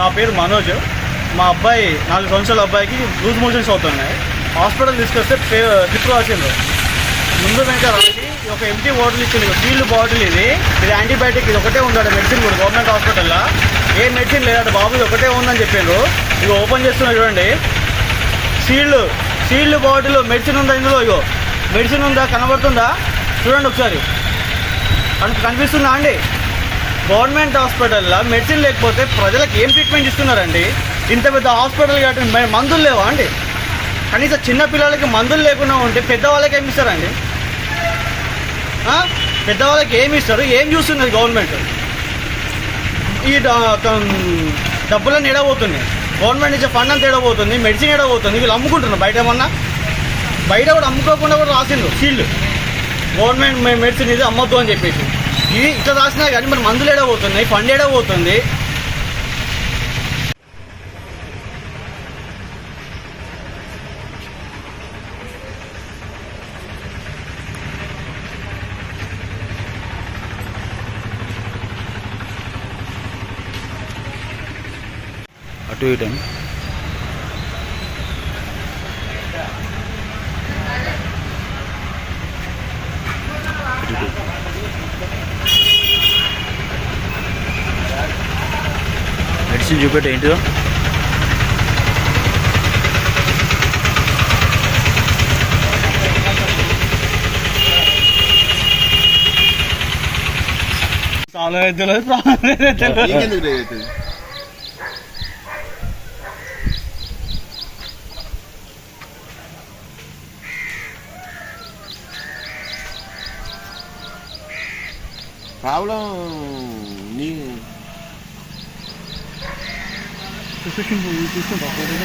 నా పేరు మనోజ్. మా అబ్బాయి నాలుగు సంవత్సరాల అబ్బాయికి లూజ్ మోషన్స్ అవుతున్నాయి. హాస్పిటల్ తీసుకొస్తే పే ట్రిప్ రాసిండ్రు. ముందు వెనక రాసి ఒక ఎంటీ బాటిల్ ఇచ్చింది ఫీల్డ్ బాటిల్ ఇది. ఇది యాంటీబయాటిక్ ఇది ఒకటే ఉండాలి మెడిసిన్ కూడా గవర్నమెంట్ హాస్పిటల్లో. ఏ మెడిసిన్ లేదంటే బాబు ఇది ఒకటే ఉందని చెప్పిండ్రు ఇది ఓపెన్ చేస్తున్నా చూడండి. సీల్డ్ సీల్డ్ బాటిల్ మెడిసిన్ ఉందా ఇందులో? ఇగో మెడిసిన్ ఉందా? కనబడుతుందా? చూడండి ఒకసారి. కనిపిస్తుందా అండి? గవర్నమెంట్ హాస్పిటల్లో మెడిసిన్ లేకపోతే ప్రజలకు ఏం ట్రీట్మెంట్ ఇస్తున్నారండి? ఇంత పెద్ద హాస్పిటల్ కాబట్టి మందులు లేవా అండి? కనీసం చిన్న పిల్లలకి మందులు లేకుండా ఉంటే పెద్దవాళ్ళకి ఏమి ఇస్తారండి? పెద్దవాళ్ళకి ఏమి ఇస్తారు? ఏం చూస్తున్నది గవర్నమెంట్? ఈ డబ్బులన్నీ ఎడబోతున్నాయి. గవర్నమెంట్ నుంచి ఫండ్ అంతా ఎడబోతుంది మెడిసిన్ ఎడబోతుంది వీళ్ళు అమ్ముకుంటున్నారు. బయట ఏమన్నా? బయట కూడా అమ్ముకోకుండా కూడా రాసిండ్రు సీల్డ్. గవర్నమెంట్ మెడిసిన్ ఇది అమ్మొద్దు అని చెప్పేసి. ఇది ఇట్లా రాసినా కానీ మరి మందులు ఏడబోతున్నాయి ఫండ్ ఏడబోతుంది అటు ఇటు. అని. ఇటు. ఇటు. మెడిసిన్ చూపెట్టు ఏంటిదో చాలా తెలియదు ప్రాణం లేదు తెలియదు. నీకెందుకు లేదు ప్రాబ్లం నీ చూసుకుంటా ఫోటో